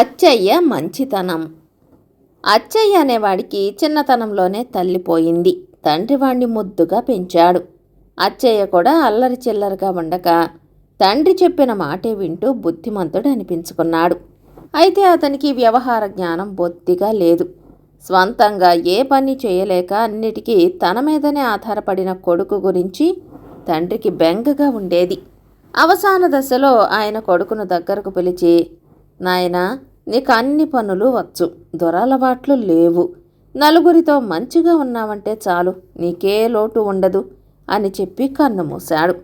అచ్చయ్య మంచితనం. అచ్చయ్య అనేవాడికి చిన్నతనంలోనే తల్లిపోయింది తండ్రి వాణ్ణి ముద్దుగా పెంచాడు. అచ్చయ్య కూడా అల్లరి చిల్లరగా ఉండక తండ్రి చెప్పిన మాటే వింటూ బుద్ధిమంతుడు అనిపించుకున్నాడు. అయితే అతనికి వ్యవహార జ్ఞానం బొత్తిగా లేదు. స్వంతంగా ఏ పని చేయలేక అన్నిటికీ తన మీదనే ఆధారపడిన కొడుకు గురించి తండ్రికి బెంగగా ఉండేది. అవసాన దశలో ఆయన కొడుకును దగ్గరకు పిలిచి నాయనా నీకు అన్ని పనులు వచ్చు దొరలవాట్లు లేవు. నలుగురితో మంచిగా ఉన్నావంటే చాలు నీకే లోటు ఉండదు అని చెప్పి కన్ను మూశాడు.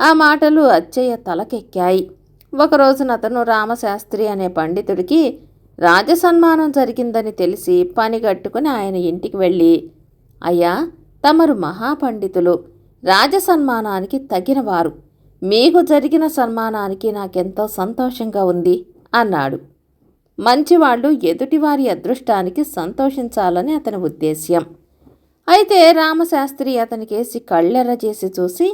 ఆ మాటలు అచ్చయ్య తలకెక్కాయి. ఒకరోజున అతను రామశాస్త్రి అనే పండితుడికి రాజసన్మానం జరిగిందని తెలిసి పని కట్టుకుని ఆయన ఇంటికి వెళ్ళి అయ్యా తమరు మహాపండితులు. రాజసన్మానానికి తగినవారు. మీకు జరిగిన సన్మానానికి నాకెంతో సంతోషంగా ఉంది అన్నాడు. మంచివాళ్ళు ఎదుటివారి అదృష్టానికి సంతోషించాలని అతని ఉద్దేశ్యం. అయితే రామశాస్త్రి అతనికేసి కళ్ళెర్ర చేసి చూసి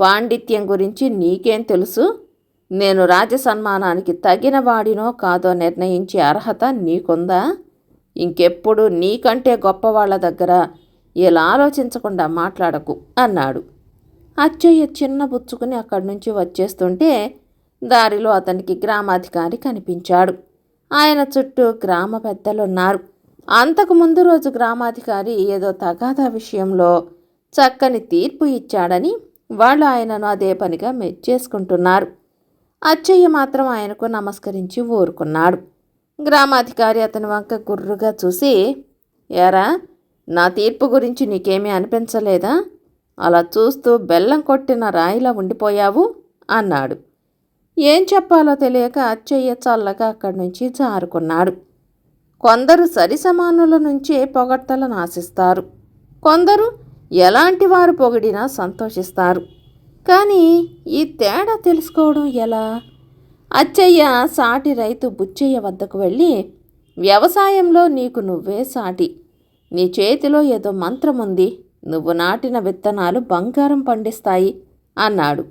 పాండిత్యం గురించి నీకేం తెలుసు? నేను రాజసన్మానానికి తగిన వాడినో కాదో నిర్ణయించే అర్హత నీకుందా? ఇంకెప్పుడు నీకంటే గొప్పవాళ్ళ దగ్గర ఇలా ఆలోచించకుండా మాట్లాడకు అన్నాడు. అచ్చయ్య చిన్న బుచ్చుకుని అక్కడి నుంచి వచ్చేస్తుంటే దారిలో అతనికి గ్రామాధికారి కనిపించాడు. ఆయన చుట్టూ గ్రామ పెద్దలున్నారు. అంతకు ముందు రోజు గ్రామాధికారి ఏదో తగాదా విషయంలో చక్కని తీర్పు ఇచ్చాడని వాళ్ళు ఆయనను అదే పనిగా మెచ్చేసుకుంటున్నారు అచ్చయ్య మాత్రం ఆయనకు నమస్కరించి ఊరుకున్నాడు. గ్రామాధికారి అతని వంక గుర్రుగా చూసి ఎరా నా తీర్పు గురించి నీకేమీ అనిపించలేదా? అలా చూస్తూ బెల్లం కొట్టిన రాయిలా ఉండిపోయావు అన్నాడు. ఏం చెప్పాలో తెలియక అచ్చయ్య చల్లగా అక్కడి నుంచి జారుకున్నాడు. కొందరు సరిసమానుల నుంచే పొగడ్తలను ఆశిస్తారు కొందరు ఎలాంటి వారు పొగిడినా సంతోషిస్తారు. కానీ ఈ తేడా తెలుసుకోవడం ఎలా? అచ్చయ్య సాటి రైతు బుచ్చయ్య వద్దకు వెళ్ళి వ్యవసాయంలో నీకు నువ్వే సాటి. నీ చేతిలో ఏదో మంత్రం ఉంది నువ్వు నాటిన విత్తనాలు బంగారం పండిస్తాయి అన్నాడు.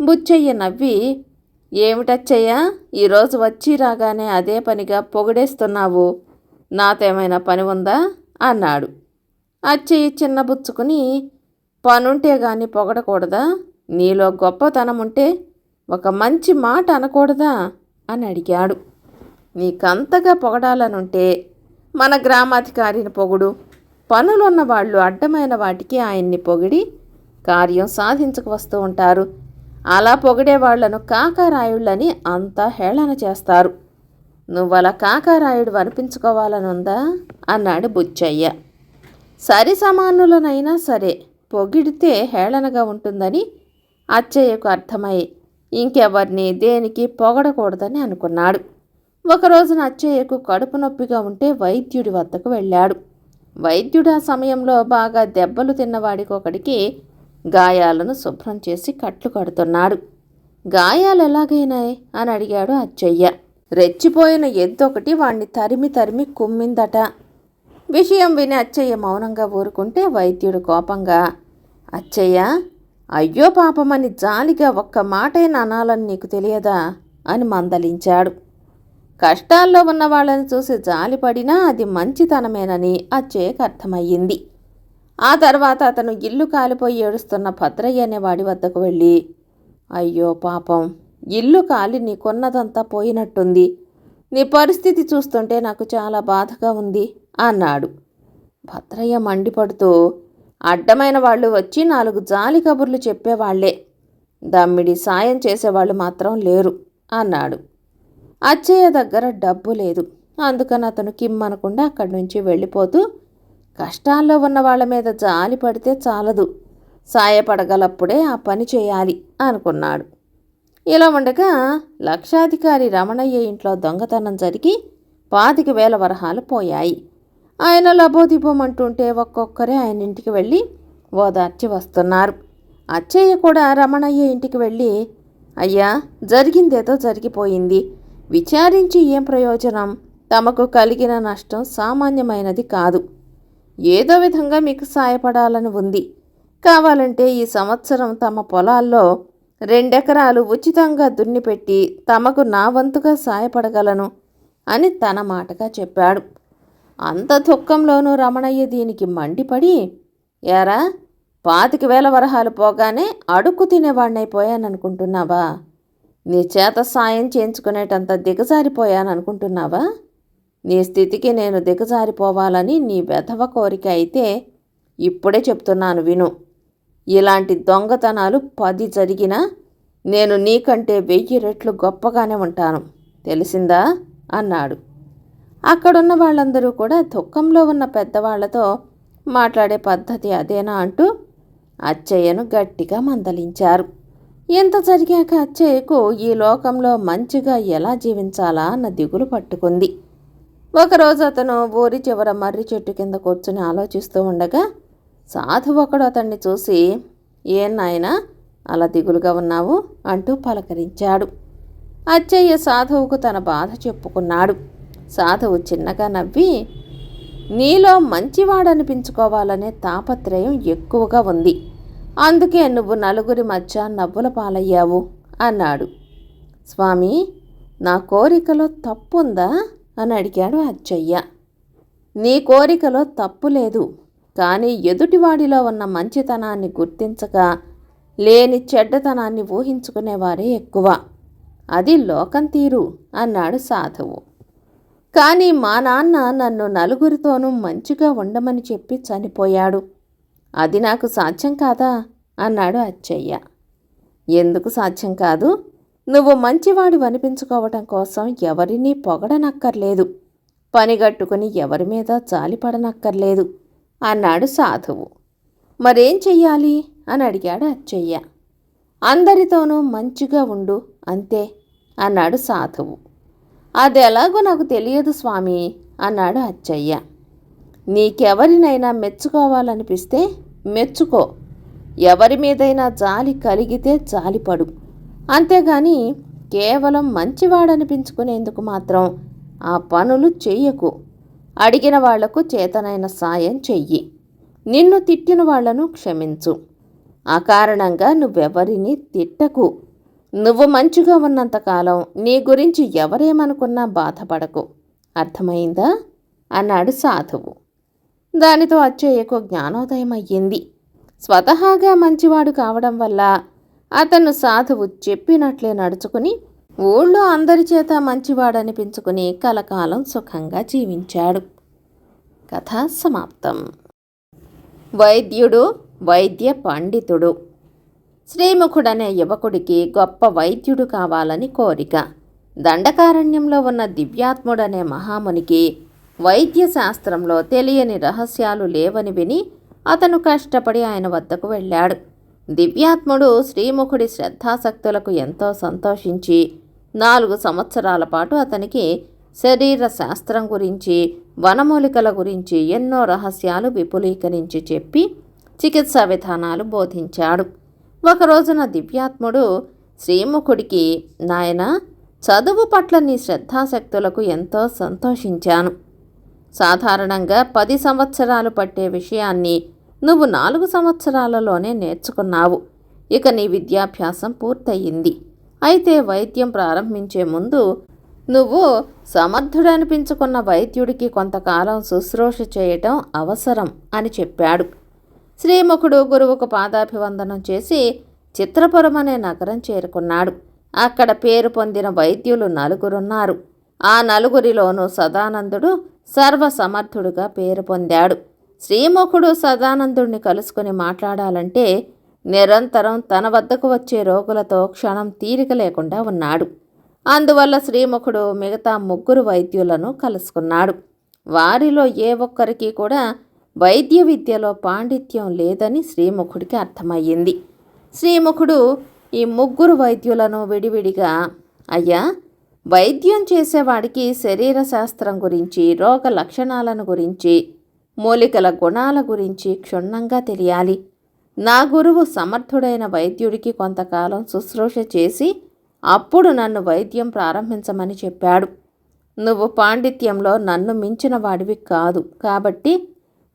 బుచ్చయ్య నవ్వి ఏమిటచ్చయ్య? ఈరోజు వచ్చి రాగానే అదే పనిగా పొగిడేస్తున్నావు. నాతేమైనా పని ఉందా అన్నాడు అచ్చయ్య చిన్నబుచ్చుకుని పనుంటే గాని పొగడకూడదా? నీలో గొప్పతనం ఉంటే ఒక మంచి మాట అనకూడదా? అని అడిగాడు. నీకంతగా పొగడాలనుంటే మన గ్రామాధికారిని పొగుడు. పనులున్న వాళ్ళు అడ్డమైన వాటికి ఆయన్ని పొగిడి కార్యం సాధించక వస్తూ ఉంటారు. అలా పొగిడే వాళ్ళను కాకారాయుళ్ళని అంతా హేళన చేస్తారు. నువ్వలా కాకారాయుడు అనిపించుకోవాలనుందా? అన్నాడు బుచ్చయ్య. సరి సమానులనైనా సరే పొగిడితే హేళనగా ఉంటుందని అచ్చయ్యకు అర్థమై ఇంకెవరిని దేనికి పొగడకూడదని అనుకున్నాడు. ఒకరోజున అచ్చయ్యకు కడుపు నొప్పిగా ఉంటే వైద్యుడి వద్దకు వెళ్ళాడు. వైద్యుడు ఆ సమయంలో బాగా దెబ్బలు తిన్నవాడికి ఒకడికి గాయాలను శుభ్రం చేసి కట్లు కడుతున్నాడు. గాయాలు ఎలాగైనాయి? అని అడిగాడు అచ్చయ్య. రెచ్చిపోయిన ఎద్దొకటి వాణ్ణి తరిమి తరిమి కుమ్మిందట. విషయం విని అచ్చయ్య మౌనంగా ఊరుకుంటే వైద్యుడు కోపంగా అచ్చయ్య అయ్యో పాపమని జాలిగా ఒక్క మాటైనా అనాలని నీకు తెలియదా? అని మందలించాడు. కష్టాల్లో ఉన్న వాళ్ళని చూసి జాలిపడినా అది మంచితనమేనని అచ్చయ్యకు అర్థమయ్యింది. ఆ తర్వాత అతను ఇల్లు కాలిపోయి ఏడుస్తున్న భద్రయ్య అనే వాడి వద్దకు వెళ్ళి అయ్యో పాపం ఇల్లు కాలి నీకున్నదంతా పోయినట్టుంది. నీ పరిస్థితి చూస్తుంటే నాకు చాలా బాధగా ఉంది అన్నాడు. భద్రయ్య మండిపడుతూ అడ్డమైన వాళ్ళు వచ్చి నాలుగు జాలి కబుర్లు చెప్పేవాళ్ళే. దమ్మిడి సాయం చేసేవాళ్ళు మాత్రం లేరు అన్నాడు. అచ్చయ్య దగ్గర డబ్బు లేదు. అందుకని అతను కిమ్మనకుండా అక్కడి నుంచి వెళ్ళిపోతూ కష్టాల్లో ఉన్న వాళ్ళ మీద జాలి పడితే చాలదు. సాయపడగలప్పుడే ఆ పని చేయాలి అనుకున్నాడు. ఇలా ఉండగా లక్షాధికారి రమణయ్య ఇంట్లో దొంగతనం జరిగి పాతిక వేల వరహాలు పోయాయి. ఆయన లబోదిబోమంటుంటే ఒక్కొక్కరే ఆయన ఇంటికి వెళ్ళి ఓదార్చి వస్తున్నారు. అచ్చయ్య కూడా రమణయ్య ఇంటికి వెళ్ళి అయ్యా జరిగిందేదో జరిగిపోయింది. విచారించి ఏం ప్రయోజనం? తమకు కలిగిన నష్టం సామాన్యమైనది కాదు. ఏదో విధంగా మీకు సాయపడాలని ఉంది. కావాలంటే ఈ సంవత్సరం తమ పొలాల్లో రెండెకరాలు ఉచితంగా దున్నిపెట్టి తమకు నా వంతుగా సాయపడగలను అని తన మాటగా చెప్పాడు. అంత దుఃఖంలోనూ రమణయ్య దీనికి మండిపడి ఎరా పాతిక వేల వరహాలు పోగానే అడుక్కు తినేవాడినైపోయాననుకుంటున్నావా నీ చేత సాయం చేయించుకునేటంత దిగజారిపోయాననుకుంటున్నావా? నీ స్థితికి నేను దిగజారిపోవాలని నీ వెధవ కోరిక అయితే ఇప్పుడే చెప్తున్నాను విను. ఇలాంటి దొంగతనాలు పది జరిగినా నేను నీకంటే వెయ్యి రెట్లు గొప్పగానే ఉంటాను. తెలిసిందా? అన్నాడు. అక్కడున్న వాళ్ళందరూ కూడా దుఃఖంలో ఉన్న పెద్దవాళ్ళతో మాట్లాడే పద్ధతి అదేనా అంటూ అచ్చయ్యను గట్టిగా మందలించారు. ఇంత జరిగాక అచ్చయ్యకు ఈ లోకంలో మంచిగా ఎలా జీవించాలా అన్న దిగులు పట్టుకుంది. ఒకరోజు అతను ఊరి చివర మర్రి చెట్టు కింద కూర్చుని ఆలోచిస్తూ ఉండగా సాధువు ఒకడు అతన్ని చూసి ఏం నాయనా అలా దిగులుగా ఉన్నావు? అంటూ పలకరించాడు. అచ్చయ్య సాధువుకు తన బాధ చెప్పుకున్నాడు. సాధువు చిన్నగా నవ్వి నీలో మంచివాడనిపించుకోవాలనే తాపత్రయం ఎక్కువగా ఉంది. అందుకే నువ్వు నలుగురి మధ్య నవ్వుల పాలయ్యావు అన్నాడు. స్వామి నా కోరికలో తప్పుందా? అని అడిగాడు అచ్చయ్య. నీ కోరికలో తప్పు లేదు కానీ ఎదుటివాడిలో ఉన్న మంచితనాన్ని గుర్తించక లేని చెడ్డతనాన్ని ఊహించుకునేవారే ఎక్కువ. అది లోకం తీరు అన్నాడు సాధువు. కానీ మా నాన్న నన్ను నలుగురితోనూ మంచిగా ఉండమని చెప్పి చనిపోయాడు. అది నాకు సాధ్యం కాదా? అన్నాడు అచ్చయ్య. ఎందుకు సాధ్యం కాదు? నువ్వు మంచివాడు అనిపించుకోవటం కోసం ఎవరినీ పొగడనక్కర్లేదు. పనిగట్టుకుని ఎవరి మీద జాలిపడనక్కర్లేదు అన్నాడు సాధువు. మరేం చెయ్యాలి? అని అడిగాడు అచ్చయ్య. అందరితోనూ మంచిగా ఉండు అంతే అన్నాడు సాధువు. అది ఎలాగో నాకు తెలియదు స్వామి అన్నాడు అచ్చయ్య. నీకెవరినైనా మెచ్చుకోవాలనిపిస్తే మెచ్చుకో. ఎవరి మీదైనా జాలి కలిగితే జాలిపడు. అంతేగాని కేవలం మంచివాడనిపించుకునేందుకు మాత్రం ఆ పనులు చెయ్యకు. అడిగిన వాళ్ళకు చేతనైన సాయం చెయ్యి. నిన్ను తిట్టిన వాళ్ళను క్షమించు. అకారణంగా నువ్వెవరిని తిట్టకు. నువ్వు మంచిగా ఉన్నంతకాలం నీ గురించి ఎవరేమనుకున్నా బాధపడకు. అర్థమైందా? అన్నాడు సాధువు. దానితో అచ్చయ్యకు జ్ఞానోదయం అయ్యింది స్వతహాగా మంచివాడు కావడం వల్ల అతను సాధువు చెప్పినట్లే నడుచుకుని ఊళ్ళో అందరి చేత మంచివాడనిపించుకుని కలకాలం సుఖంగా జీవించాడు. కథ సమాప్తం. వైద్యుడు వైద్య పండితుడు. శ్రీముఖుడనే యువకుడికి గొప్ప వైద్యుడు కావాలని కోరిక. దండకారణ్యంలో ఉన్న దివ్యాత్ముడనే మహామునికి వైద్య శాస్త్రంలో తెలియని రహస్యాలు లేవని విని అతను కష్టపడి ఆయన వద్దకు వెళ్ళాడు. దివ్యాత్ముడు శ్రీముఖుడి శ్రద్ధాసక్తులకు ఎంతో సంతోషించి నాలుగు సంవత్సరాల పాటు అతనికి శరీర శాస్త్రం గురించి వనమూలికల గురించి ఎన్నో రహస్యాలు విపులీకరించి చెప్పి చికిత్సా విధానాలు బోధించాడు. ఒక రోజున దివ్యాత్ముడు శ్రీముఖుడికి నాయన చదువు పట్ల నీ శ్రద్ధాశక్తులకు ఎంతో సంతోషించాను. సాధారణంగా పది సంవత్సరాలు పట్టే విషయాన్ని నువ్వు నాలుగు సంవత్సరాలలోనే నేర్చుకున్నావు. ఇక నీ విద్యాభ్యాసం పూర్తయింది. అయితే వైద్యం ప్రారంభించే ముందు నువ్వు సమర్థుడనిపించుకున్న వైద్యుడికి కొంతకాలం శుశ్రూష చేయటం అవసరం అని చెప్పాడు. శ్రీముఖుడు గురువుకు పాదాభివందనం చేసి చిత్రపురం అనే నగరం చేరుకున్నాడు. అక్కడ పేరు పొందిన వైద్యులు నలుగురున్నారు. ఆ నలుగురిలోనూ సదానందుడు సర్వసమర్థుడుగా పేరు పొందాడు. శ్రీముఖుడు సదానందుడిని కలుసుకుని మాట్లాడాలంటే నిరంతరం తన వద్దకు వచ్చే రోగులతో క్షణం తీరిక లేకుండా ఉన్నాడు. అందువల్ల శ్రీముఖుడు మిగతా ముగ్గురు వైద్యులను కలుసుకున్నాడు. వారిలో ఏ ఒక్కరికి కూడా వైద్య విద్యలో పాండిత్యం లేదని శ్రీముఖుడికి అర్థమయ్యింది. శ్రీముఖుడు ఈ ముగ్గురు వైద్యులను విడివిడిగా అయ్యా వైద్యం చేసేవాడికి శరీర శాస్త్రం గురించి రోగ లక్షణాలను గురించి మూలికల గుణాల గురించి క్షుణ్ణంగా తెలియాలి. నా గురువు సమర్థుడైన వైద్యుడికి కొంతకాలం శుశ్రూష చేసి అప్పుడు నన్ను వైద్యం ప్రారంభించమని చెప్పాడు. నువ్వు పాండిత్యంలో నన్ను మించిన వాడివి కాదు. కాబట్టి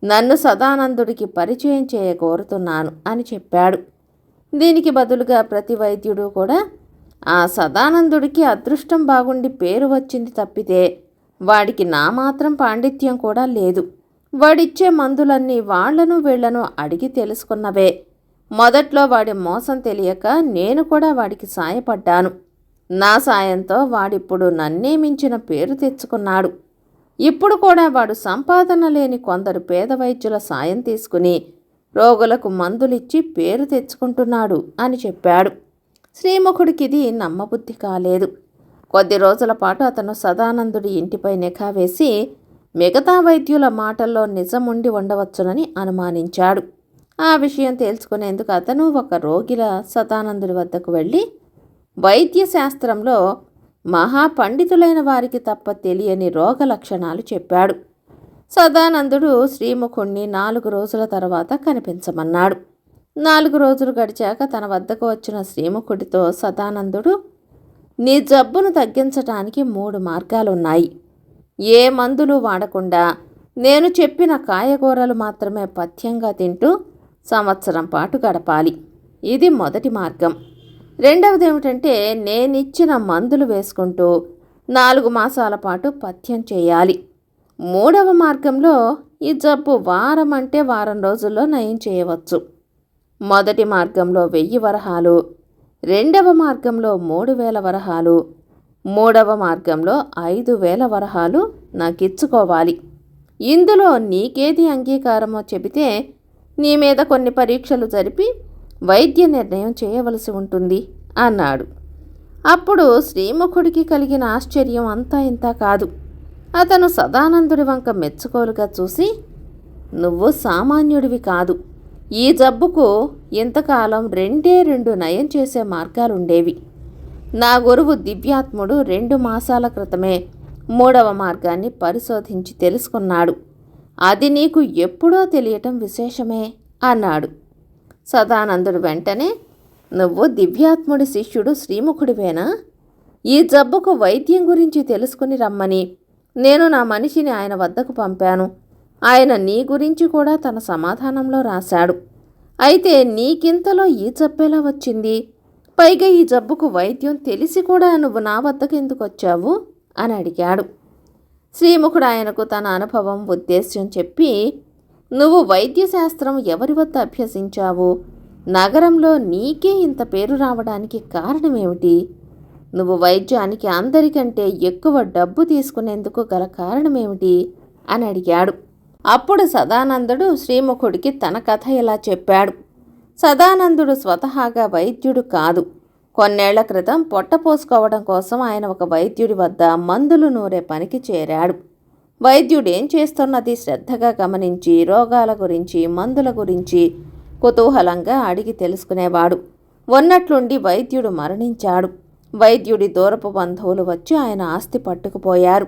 నన్ను సదానందుడికి పరిచయం చేయ కోరుతున్నాను అని చెప్పాడు. దీనికి బదులుగా ప్రతి వైద్యుడు కూడా ఆ సదానందుడికి అదృష్టం బాగుండి పేరు వచ్చింది తప్పితే వాడికి నా మాత్రం పాండిత్యం కూడా లేదు. వాడిచ్చే మందులన్నీ వాళ్ళను వీళ్ళను అడిగి తెలుసుకున్నవే. మొదట్లో వాడి మోసం తెలియక నేను కూడా వాడికి సాయపడ్డాను. నా సాయంతో వాడిప్పుడు నన్నే మించిన పేరు తెచ్చుకున్నాడు. ఇప్పుడు కూడా వాడు సంపాదన లేని కొందరు పేద వైద్యుల సాయం తీసుకుని రోగులకు మందులిచ్చి పేరు తెచ్చుకుంటున్నాడు అని చెప్పాడు. శ్రీముఖుడికిది నమ్మబుద్ధి కాలేదు. కొద్ది రోజుల పాటు అతను సదానందుడి ఇంటిపై నిఘా వేసి మిగతా వైద్యుల మాటల్లో నిజం ఉండి ఉండవచ్చునని అనుమానించాడు. ఆ విషయం తేల్చుకునేందుకు అతను ఒక రోగిల సదానందుడి వద్దకు వెళ్ళి వైద్య శాస్త్రంలో మహాపండితులైన వారికి తప్ప తెలియని రోగ లక్షణాలు చెప్పాడు. సదానందుడు శ్రీముఖుణ్ణి నాలుగు రోజుల తర్వాత కనిపించమన్నాడు. నాలుగు రోజులు గడిచాక తన వద్దకు వచ్చిన శ్రీముఖుడితో సదానందుడు నీ జబ్బును తగ్గించటానికి మూడు మార్గాలున్నాయి. ఏ మందులు వాడకుండా నేను చెప్పిన కాయగూరలు మాత్రమే పథ్యంగా తింటూ సంవత్సరం పాటు గడపాలి. ఇది మొదటి మార్గం. రెండవది ఏమిటంటే నేనిచ్చిన మందులు వేసుకుంటూ నాలుగు మాసాల పాటు పథ్యం చేయాలి. మూడవ మార్గంలో ఈ జబ్బు వారం అంటే వారం రోజుల్లో నయం చేయవచ్చు. మొదటి మార్గంలో వెయ్యి వరహాలు రెండవ మార్గంలో మూడు వేల వరహాలు మూడవ మార్గంలో ఐదు వేల వరహాలు నాకిచ్చుకోవాలి. ఇందులో నీకేది అంగీకారమో చెబితే నీ మీద కొన్ని పరీక్షలు జరిపి వైద్య నిర్ణయం చేయవలసి ఉంటుంది అన్నాడు. అప్పుడు శ్రీముఖుడికి కలిగిన ఆశ్చర్యం అంతా ఇంత కాదు. అతను సదానందుడి వంక మెచ్చుకోలుగా చూసి నువ్వు సామాన్యుడివి కాదు. ఈ జబ్బుకు ఇంతకాలం రెండే రెండు నయం చేసే మార్గాలుండేవి. నా గురువు దివ్యాత్ముడు రెండు మాసాల క్రితమే మూడవ మార్గాన్ని పరిశోధించి తెలుసుకున్నాడు. అది నీకు ఎప్పుడో తెలియటం విశేషమే అన్నాడు. సదానందుడు వెంటనే నువ్వు దివ్యాత్ముడి శిష్యుడు శ్రీముఖుడివేనా? ఈ జబ్బుకు వైద్యం గురించి తెలుసుకుని రమ్మని. నేను నా మనిషిని ఆయన వద్దకు పంపాను. ఆయన నీ గురించి కూడా తన సమాధానంలో రాశాడు. అయితే నీకింతలో ఈ జబ్బెలా వచ్చింది? పైగా ఈ జబ్బుకు వైద్యం తెలిసి కూడా నువ్వు నా వద్దకు ఎందుకు వచ్చావు? అని అడిగాడు. శ్రీముఖుడు ఆయనకు తన అనుభవం ఉద్దేశ్యం చెప్పి నువ్వు వైద్యశాస్త్రం ఎవరి వద్ద అభ్యసించావు? నగరంలో నీకే ఇంత పేరు రావడానికి కారణమేమిటి? నువ్వు వైద్యానికి అందరికంటే ఎక్కువ డబ్బు తీసుకునేందుకు గల కారణమేమిటి అని అడిగాడు. అప్పుడు సదానందుడు శ్రీముఖుడికి తన కథ ఇలా చెప్పాడు. సదానందుడు స్వతహాగా వైద్యుడు కాదు. కొన్నేళ్ళ క్రితం పొట్ట పోసుకోవడం కోసం ఆయన ఒక వైద్యుడి వద్ద మందులు నూరే పనికి చేరాడు. వైద్యుడు ఏం చేస్తున్నది శ్రద్ధగా గమనించి రోగాల గురించి మందుల గురించి కుతూహలంగా అడిగి తెలుసుకునేవాడు. ఉన్నట్లుండి వైద్యుడు మరణించాడు. వైద్యుడి దూరపు బంధువులు వచ్చి ఆయన ఆస్తి పట్టుకుపోయారు.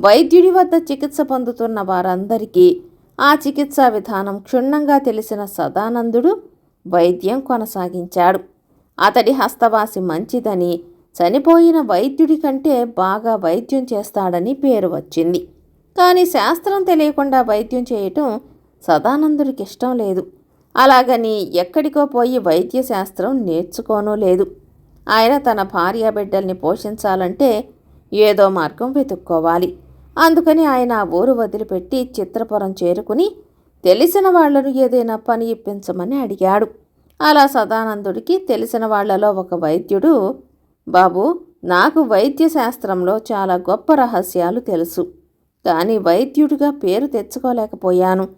వైద్యుడి వద్ద చికిత్స పొందుతున్న వారందరికీ ఆ చికిత్సా విధానం క్షుణ్ణంగా తెలిసిన సదానందుడు వైద్యం కొనసాగించాడు. అతడి హస్తవాసి మంచిదని చనిపోయిన వైద్యుడి కంటే బాగా వైద్యం చేస్తాడని పేరు వచ్చింది. కానీ శాస్త్రం తెలియకుండా వైద్యం చేయటం సదానందుడికి ఇష్టం లేదు. అలాగని ఎక్కడికో పోయి వైద్య శాస్త్రం నేర్చుకోనూ లేదు. ఆయన తన భార్య బిడ్డల్ని పోషించాలంటే ఏదో మార్గం వెతుక్కోవాలి. అందుకని ఆయన ఆ ఊరు వదిలిపెట్టి చిత్రపురం చేరుకుని తెలిసిన వాళ్ళను ఏదైనా పని ఇప్పించమని అడిగాడు. అలా సదానందుడికి తెలిసిన వాళ్ళలో ఒక వైద్యుడు బాబు నాకు వైద్య శాస్త్రంలో చాలా గొప్ప రహస్యాలు తెలుసు. కానీ వైద్యుడిగా పేరు తెచ్చుకోలేకపోయాను.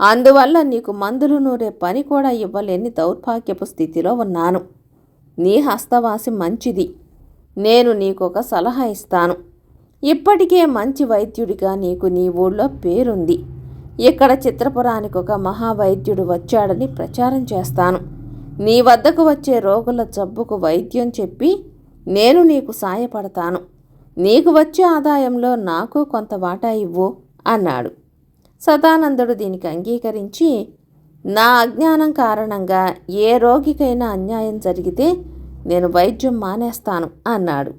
అందువల్ల నీకు మందులు నూరే పని కూడా ఇవ్వలేని దౌర్భాగ్యపు స్థితిలో ఉన్నాను. నీ హస్తవాసి మంచిది. నేను నీకొక సలహా ఇస్తాను. ఇప్పటికే మంచి వైద్యుడిగా నీకు నీ ఊళ్ళో పేరుంది. ఇక్కడ చిత్రపురానికి ఒక మహావైద్యుడు వచ్చాడని ప్రచారం చేస్తాను. నీ వద్దకు వచ్చే రోగుల జబ్బుకు వైద్యం చెప్పి నేను నీకు సాయపడతాను. నీకు వచ్చే ఆదాయంలో నాకు కొంత వాటా ఇవ్వు అన్నాడు. సదానందుడు దీనికి అంగీకరించి నా అజ్ఞానం కారణంగా ఏ రోగికైనా అన్యాయం జరిగితే నేను వైద్యం మానేస్తాను అన్నాడు.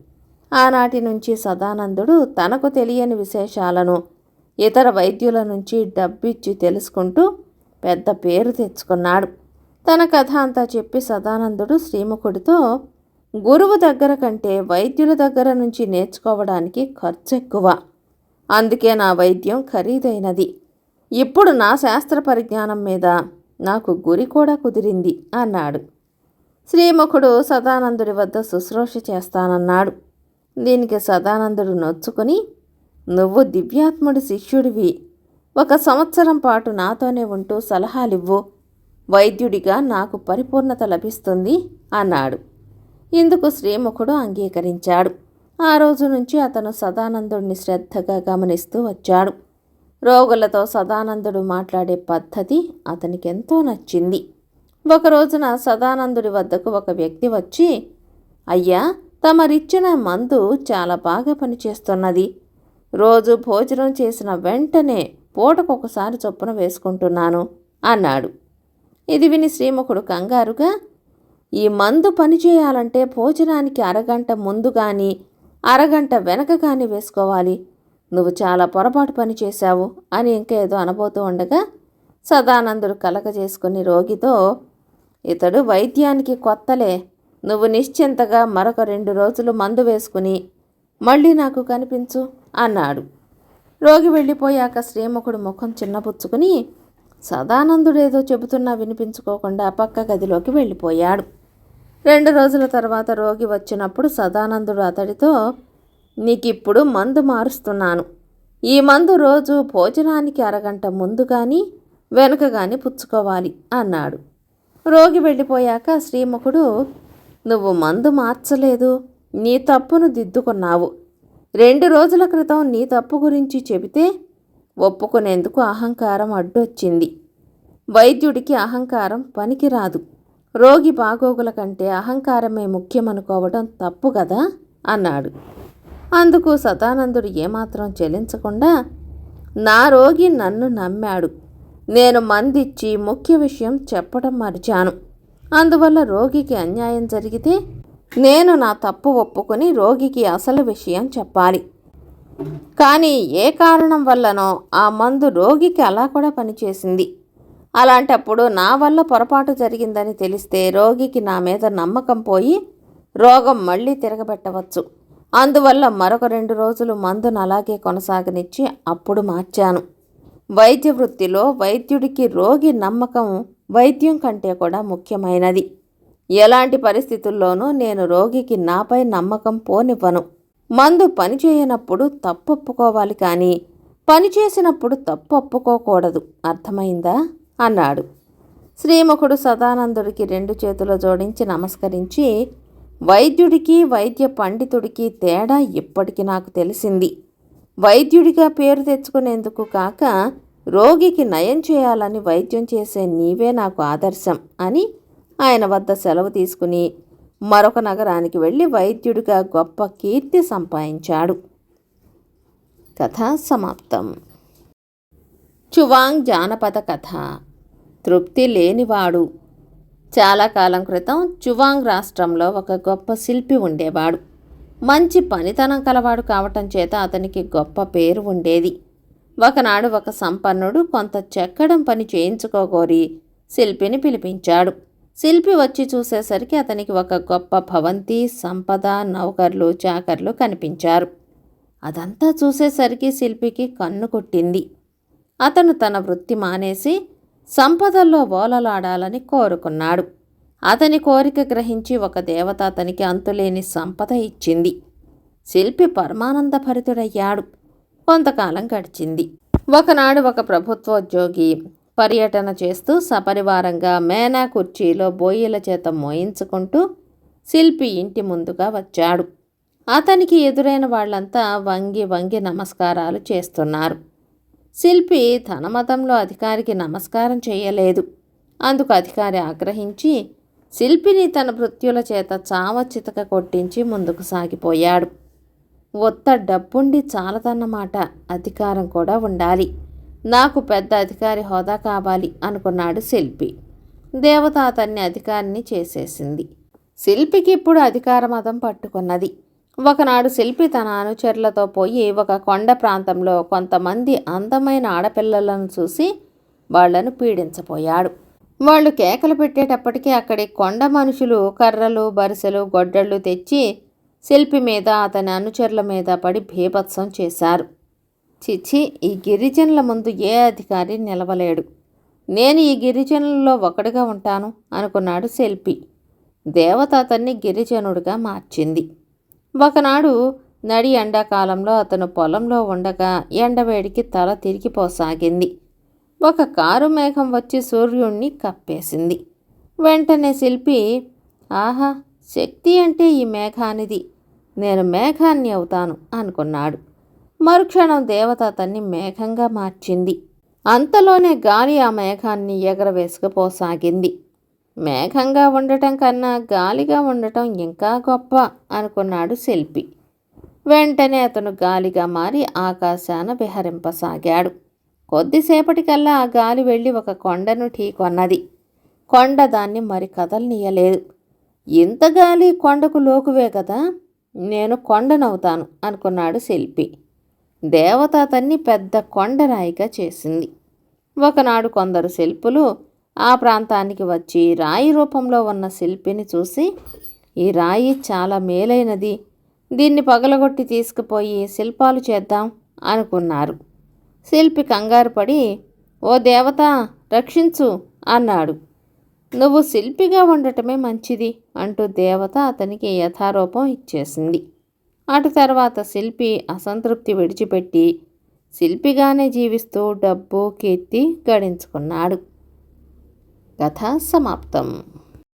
ఆనాటి నుంచి సదానందుడు తనకు తెలియని విశేషాలను ఇతర వైద్యుల నుంచి డబ్బిచ్చి తెలుసుకుంటూ పెద్ద పేరు తెచ్చుకున్నాడు. తన కథ అంతా చెప్పి సదానందుడు శ్రీముఖుడితో గురువు దగ్గర కంటే వైద్యుల దగ్గర నుంచి నేర్చుకోవడానికి ఖర్చు ఎక్కువ అందుకే నా వైద్యం ఖరీదైనది. ఇప్పుడు నా శాస్త్ర పరిజ్ఞానం మీద నాకు గురి కూడా కుదిరింది అన్నాడు. శ్రీముఖుడు సదానందుడి వద్ద శుశ్రూష చేస్తానన్నాడు. దీనికి సదానందుడు నొచ్చుకొని నువ్వు దివ్యాత్ముడి శిష్యుడివి. ఒక సంవత్సరం పాటు నాతోనే ఉంటూ సలహాలివ్వు. వైద్యుడిగా నాకు పరిపూర్ణత లభిస్తుంది అన్నాడు. ఇందుకు శ్రీముఖుడు అంగీకరించాడు. ఆ రోజు నుంచి అతను సదానందుడిని శ్రద్ధగా గమనిస్తూ వచ్చాడు. రోగులతో సదానందుడు మాట్లాడే పద్ధతి అతనికి ఎంతో నచ్చింది. ఒక రోజున సదానందుడి వద్దకు ఒక వ్యక్తి వచ్చి అయ్యా తమరిచ్చిన మందు చాలా బాగా పనిచేస్తున్నది. రోజు భోజనం చేసిన వెంటనే పూటకొకసారి చొప్పున వేసుకుంటున్నాను అన్నాడు. ఇది విని శ్రీముఖుడు కంగారుగా ఈ మందు పనిచేయాలంటే భోజనానికి అరగంట ముందు కానీ అరగంట వెనక కానీ వేసుకోవాలి. నువ్వు చాలా పొరపాటు పని చేశావు అని ఇంకా ఏదో అనబోతూ ఉండగా సదానందుడు కలగజేసుకుని రోగితో ఇతడు వైద్యానికి కొత్తలే నువ్వు నిశ్చింతగా మరొక రెండు రోజులు మందు వేసుకుని మళ్ళీ నాకు కనిపించు. అన్నాడు. రోగి వెళ్ళిపోయాక శ్రీముఖుడు ముఖం చిన్నపుచ్చుకుని సదానందుడేదో చెబుతున్నా వినిపించుకోకుండా పక్క గదిలోకి వెళ్ళిపోయాడు. రెండు రోజుల తర్వాత రోగి వచ్చినప్పుడు సదానందుడు అతడితో నీకిప్పుడు మందు మారుస్తున్నాను. ఈ మందు రోజు భోజనానికి అరగంట ముందు కానీ వెనుక కానీ పుచ్చుకోవాలి అన్నాడు. రోగి వెళ్ళిపోయాక శ్రీముఖుడు నువ్వు మందు మార్చలేదు. నీ తప్పును దిద్దుకున్నావు. రెండు రోజుల క్రితం నీ తప్పు గురించి చెబితే ఒప్పుకునేందుకు అహంకారం అడ్డొచ్చింది. వైద్యుడికి అహంకారం పనికిరాదు. రోగి బాగోగుల కంటే అహంకారమే ముఖ్యమనుకోవడం తప్పు కదా అన్నాడు. అందుకు సదానందుడు ఏమాత్రం చెల్లించకుండా నా రోగి నన్ను నమ్మాడు. నేను మందిచ్చి ముఖ్య విషయం చెప్పడం మరిచాను. అందువల్ల రోగికి అన్యాయం జరిగితే నేను నా తప్పు ఒప్పుకొని రోగికి అసలు విషయం చెప్పాలి. కానీ ఏ కారణం వల్లనో ఆ మందు రోగికి అలా కూడా పనిచేసింది. అలాంటప్పుడు నా వల్ల పొరపాటు జరిగిందని తెలిస్తే రోగికి నా మీద నమ్మకం పోయి రోగం మళ్ళీ తిరగబెట్టవచ్చు. అందువల్ల మరొక రెండు రోజులు మందును అలాగే కొనసాగనిచ్చి అప్పుడు మార్చాను. వైద్య వృత్తిలో వైద్యుడికి రోగి నమ్మకం వైద్యం కంటే కూడా ముఖ్యమైనది. ఎలాంటి పరిస్థితుల్లోనూ నేను రోగికి నాపై నమ్మకం పోనివ్వను. మందు పనిచేయనప్పుడు తప్పు ఒప్పుకోవాలి కానీ పని చేసినప్పుడు తప్పు ఒప్పుకోకూడదు అర్థమైందా? అన్నాడు. శ్రీముఖుడు సదానందుడికి రెండు చేతులు జోడించి నమస్కరించి వైద్యుడికి వైద్య పండితుడికి తేడా ఇప్పటికి నాకు తెలిసింది. వైద్యుడిగా పేరు తెచ్చుకునేందుకు కాక రోగికి నయం చేయాలని వైద్యం చేసే నీవే నాకు ఆదర్శం అని ఆయన వద్ద సెలవు తీసుకుని మరొక నగరానికి వెళ్ళి వైద్యుడిగా గొప్ప కీర్తి సంపాదించాడు. కథ సమాప్తం. చువాంగ్ జానపద కథ. తృప్తి లేనివాడు. చాలా కాలం క్రితం చువాంగ్ రాష్ట్రంలో ఒక గొప్ప శిల్పి ఉండేవాడు. మంచి పనితనం కలవాడు కావటం చేత అతనికి గొప్ప పేరు ఉండేది. ఒకనాడు ఒక సంపన్నుడు కొంత చెక్కడం పని చేయించుకోగోరి శిల్పిని పిలిపించాడు. శిల్పి వచ్చి చూసేసరికి అతనికి ఒక గొప్ప భవంతి సంపద నౌకర్లు చాకర్లు కనిపించారు. అదంతా చూసేసరికి శిల్పికి కన్ను కొట్టింది. అతను తన వృత్తి మానేసి సంపదల్లో ఓలలాడాలని కోరుకున్నాడు. అతని కోరిక గ్రహించి ఒక దేవత అతనికి అంతులేని సంపద ఇచ్చింది. శిల్పి పరమానందభరితుడయ్యాడు. కొంతకాలం గడిచింది. ఒకనాడు ఒక ప్రభుత్వోద్యోగి పర్యటన చేస్తూ సపరివారంగా మేనా కుర్చీలో బోయిల చేత మోయించుకుంటూ శిల్పి ఇంటి ముందుగా వచ్చాడు. అతనికి ఎదురైన వాళ్ళంతా వంగి వంగి నమస్కారాలు చేస్తున్నారు. శిల్పి తన మతంలో అధికారికి నమస్కారం చేయలేదు. అందుకు అధికారి ఆగ్రహించి శిల్పిని తన భృత్యుల చేత చావ చితక కొట్టించి ముందుకు సాగిపోయాడు. ఒత్త డబ్బుండి చాలదన్నమాట. అధికారం కూడా ఉండాలి. నాకు పెద్ద అధికారి హోదా కావాలి అనుకున్నాడు శిల్పి. దేవత అతన్ని అధికారిని చేసేసింది. శిల్పికి ఇప్పుడు అధికార మతం పట్టుకున్నది. ఒకనాడు శిల్పి తన అనుచరులతో పోయి ఒక కొండ ప్రాంతంలో కొంతమంది అందమైన ఆడపిల్లలను చూసి వాళ్ళను పీడించపోయాడు వాళ్ళు కేకలు పెట్టేటప్పటికీ అక్కడి కొండ మనుషులు కర్రలు బరిసెలు గొడ్డళ్ళు తెచ్చి శిల్పి మీద అతని అనుచరుల మీద పడి భీభత్సం చేశారు. చిచ్చి ఈ గిరిజనుల ముందు ఏ అధికారి నిలవలేడు. నేను ఈ గిరిజనులలో ఒకటిగా ఉంటాను అనుకున్నాడు శిల్పి. దేవత అతన్ని గిరిజనుడిగా మార్చింది. ఒకనాడు నడి ఎండాకాలంలో అతను పొలంలో ఉండగా ఎండవేడికి తల తిరిగిపోసాగింది ఒక కారు మేఘం వచ్చి సూర్యుణ్ణి కప్పేసింది. వెంటనే శిల్పి ఆహా శక్తి అంటే ఈ మేఘానిది. నేను మేఘాన్ని అవుతాను అనుకున్నాడు. మరుక్షణం దేవత అతన్ని మేఘంగా మార్చింది. అంతలోనే గాలి ఆ మేఘాన్ని ఎగరవేసుకుపోసాగింది. మేఘంగా ఉండటం కన్నా గాలిగా ఉండటం ఇంకా గొప్ప అనుకున్నాడు శిల్పి. వెంటనే అతను గాలిగా మారి ఆకాశాన విహరింపసాగాడు. కొద్దిసేపటికల్లా ఆ గాలి వెళ్ళి ఒక కొండను ఢీకొన్నది. కొండ దాన్ని మరి కదలనీయలేదు. ఇంత గాలి కొండకు లోకువే కదా? నేను కొండనవుతాను అనుకున్నాడు శిల్పి. దేవత అతన్ని పెద్ద కొండరాయిగా చేసింది. ఒకనాడు కొందరు శిల్పులు ఆ ప్రాంతానికి వచ్చి రాయి రూపంలో ఉన్న శిల్పిని చూసి ఈ రాయి చాలా మేలైనది. దీన్ని పగలగొట్టి తీసుకుపోయి శిల్పాలు చేద్దాం అనుకున్నారు. శిల్పి కంగారు పడి ఓ దేవత రక్షించు అన్నాడు. నువ్వు శిల్పిగా ఉండటమే మంచిది అంటూ దేవత అతనికి యథారూపం ఇచ్చేసింది. అటు తర్వాత శిల్పి అసంతృప్తి విడిచిపెట్టి శిల్పిగానే జీవిస్తూ డబ్బు కీర్తి గడించుకున్నాడు. కథ సమాప్తం.